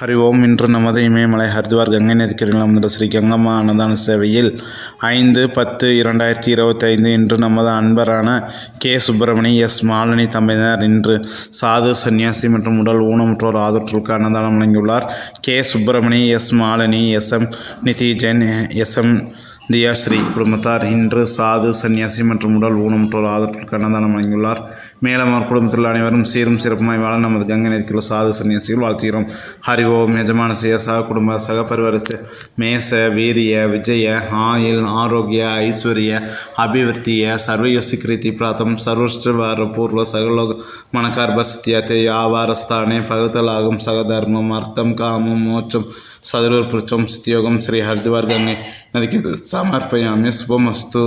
ஹரி ஓம் இன்று நமது இமயமலை ஹரித்வார் கங்கை நதிக்கரையில் அமர்ந்த ஸ்ரீ கங்கம்மா அன்னதான சேவையில் ஐந்து பத்து இரண்டாயிரத்தி இருபத்தைந்து இன்று நமது அன்பரான கே. சுப்பிரமணி எஸ். மாலினி தம்பதியினர் இன்று சாது சன்னியாசி மற்றும் உடல் ஊனமுற்றோர் ஆதரவுக்கு அன்னதானம் வழங்கியுள்ளார். K. Subramani S. Malini S. M. Nidhi gen S. M. Dhiyasree குடும்பத்தார் இன்று சாது சன்னியாசி மற்றும் உடல் ஊனமுற்றோர் ஆதரவுக்கு அன்னதானம் வழங்கியுள்ளார். மேலும் அவர் குடும்பத்தில் அனைவரும் சீரும் சிறப்புமாய் வாழ நமது கங்கை நதிக்குள்ள சாது சன்னியாசிகள் வாழ்த்துகிறோம். ஹரி ஓம் எஜமான செய்ய சக குடும்ப சக மேச வீரிய விஜய ஆயில் ஆரோக்கிய ஐஸ்வர்ய அபிவிருத்திய சர்வயோசிகிருதி பிராத்தம் சர்வஷ்டவார பூர்வ சகலோக மனகார்பஸ்தியத்தை ஆவாரஸ்தானே பகுதலாகும் சகதர்மம் அர்த்தம் காமம் மோட்சம் ಸದರೂರ್ ಪುರುಷೋತ್ತಮ ಯೋಗಂ ಶ್ರೀ ಹರಿದ್ವಾರ್ ಗಂಗೆ ನದಿಗೆ ಸಮರ್ಪಯಾಮಿ ಶುಭಮಸ್ತು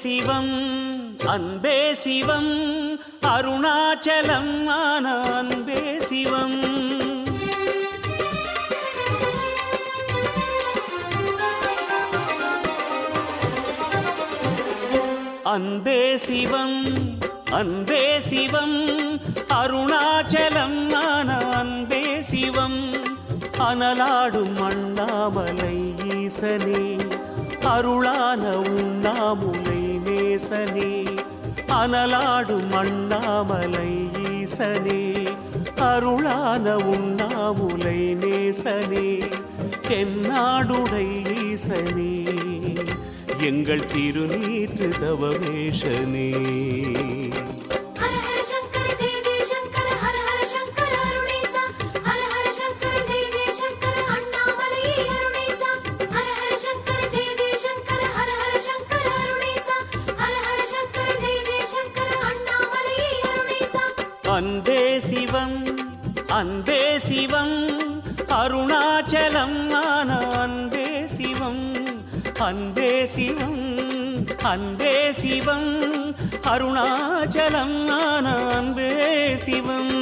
சிவம் அன்பே சிவம் அருணாச்சலம் ஆன அன்பே சிவம். அன்பே சிவம் அன்பே சிவம் அருணாச்சலம் ஆன அன்பே சிவம். அனலாடும் அண்ணாமலை ஈசனே அருளான உண்ணாமுலை ஈசனே அனலாடும் அண்ணாமலை ஈசனே அருளான உண்ணாமுலை நேசனே தென்னாடுடை ஈசனே எங்கள் திருநீற்று தவவேஷனே அன்பே சிவம் அன்பே சிவம் அருணாச்சலம் ஆன அன்பே சிவம் அன்பே சிவம் அன்பே சிவம் அருணாச்சலம் ஆன அன்பே சிவம்.